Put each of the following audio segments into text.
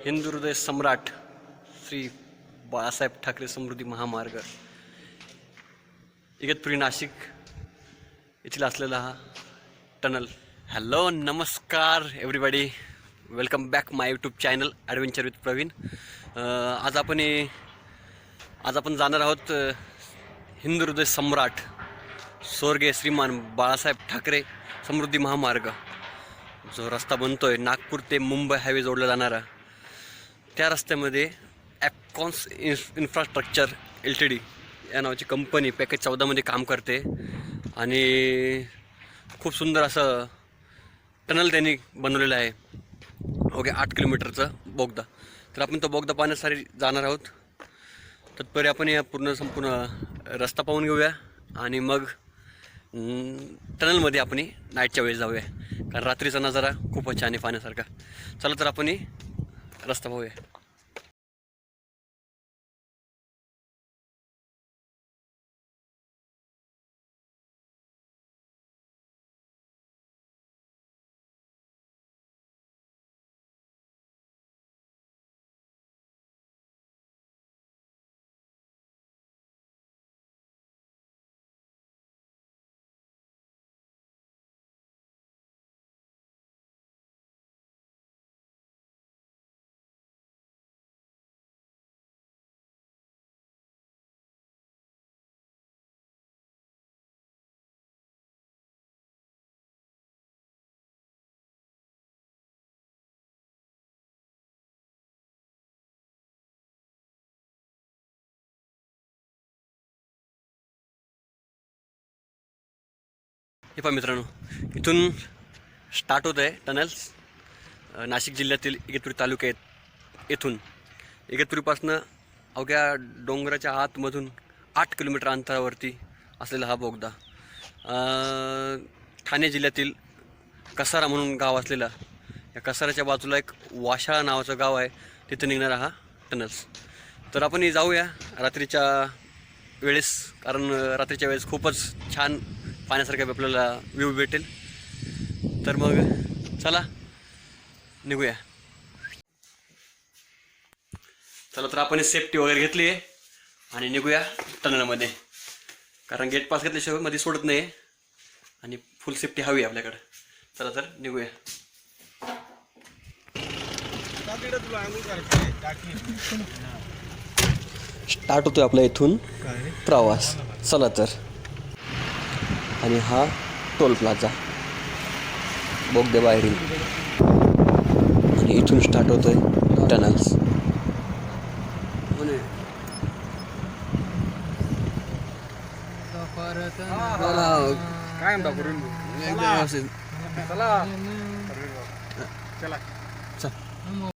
हिंदू हृदय सम्राट श्री बाळासाहेब ठाकरे समृद्धी महामार्ग. इगतपुरी नाशिक येथील असलेला हा टनल. हॅलो नमस्कार everybody welcome back my YouTube channel adventure with Praveen आज आपण आज आपण जाणार आहोत हिंदू हृदय सम्राट स्वर्गीय श्रीमान बाळासाहेब ठाकरे समृद्धी महामार्ग. जो रस्ता बनतो आहे नागपूर ते मुंबई हायवे जोडला जाणारा. त्या रस्त्यामध्ये ॲपकॉन्स इन्स इन्फ्रास्ट्रक्चर एल टी डी या नावाची कंपनी पॅकेज चौदामध्ये काम करते. आणि खूप सुंदर असं टनल त्यांनी बनवलेलं आहे. ओके आठ किलोमीटरचं बोगदा. तर आपण तो बोगदा पाहण्यासाठी जाणार आहोत. तत्पर्य आपण या पूर्ण संपूर्ण रस्ता पाहून घेऊया. आणि मग टनलमध्ये आपण नाईटच्या वेळेस जाऊया. कारण रात्रीचा नजारा खूपच छान आहे पाहण्यासारखा. चला तर आपण रस्ता हे पहा मित्रांनो इथून स्टार्ट होत आहे टनल्स नाशिक जिल्ह्यातील इगतपुरी तालुक्यात येथून. इगतपुरीपासनं अवघ्या डोंगराच्या आतमधून आठ किलोमीटर अंतरावरती असलेला हा बोगदा. ठाणे जिल्ह्यातील कसारा म्हणून गाव असलेला या कसाराच्या बाजूला एक वाशाळा नावाचं गाव आहे. तिथे निघणारा हा टनल्स तर आपण जाऊया. रात्रीच्या वेळेस कारण रात्रीच्या वेळेस खूपच छान पाण्यासारखा आपल्याला व्ह्यू भेटेल. तर मग चला निघूया. चला तर आपण सेफ्टी वगैरे घेतली आहे आणि निघूया टनलमध्ये कारण गेट पास घेतल्याशिवायमध्ये सोडत नाही. आणि फुल सेफ्टी हवी आहे आपल्याकडं. चला तर निघूया. स्टार्ट होतोय आपल्या इथून प्रवास. चला तर. आणि हा टोल प्लाझा. बोगदे बाहेरील. आणि इथून स्टार्ट होतोय टनल्स काय म्हणता करून? चला. चला.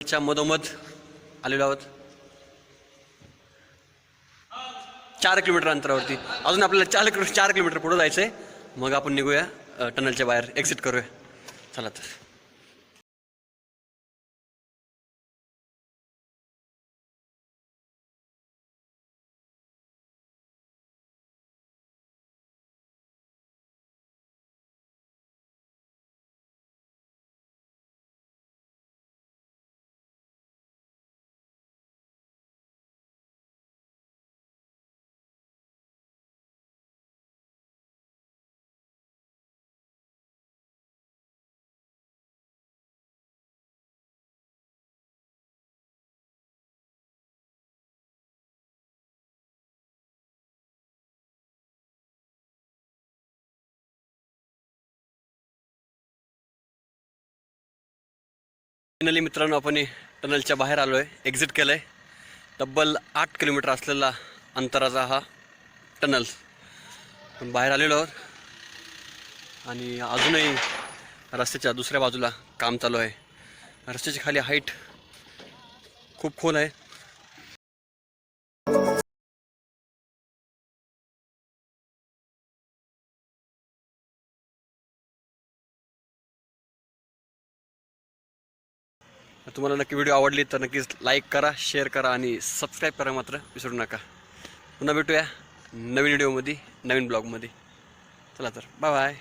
च्या मधोमध आलेलो आहोत. चार किलोमीटर अंतरावरती. अजून आपल्याला चार किलो चार किलोमीटर पुढे जायचं आहे मग आपण निघूया टनलच्या बाहेर. एक्झिट करूया. चला तर. फायनली मित्रांनो आपण टनलच्या बाहेर आलो आहे एक्झिट केलं आहे तब्बल आठ किलोमीटर असलेला अंतराचा हा टनल. पण बाहेर आलेलो आहोत. आणि अजूनही रस्त्याच्या दुसऱ्या बाजूला काम चालू आहे. रस्त्याची खाली हाईट खूप खोल आहे. तुम्हाला नक्की व्हिडिओ आवडली तर नक्कीच लाईक करा शेअर करा आणि सबस्क्राईब करा मात्र. विसरू नका. पुन्हा भेटूया नवीन व्हिडिओमध्ये नवीन ब्लॉगमध्ये चला तर बाय बाय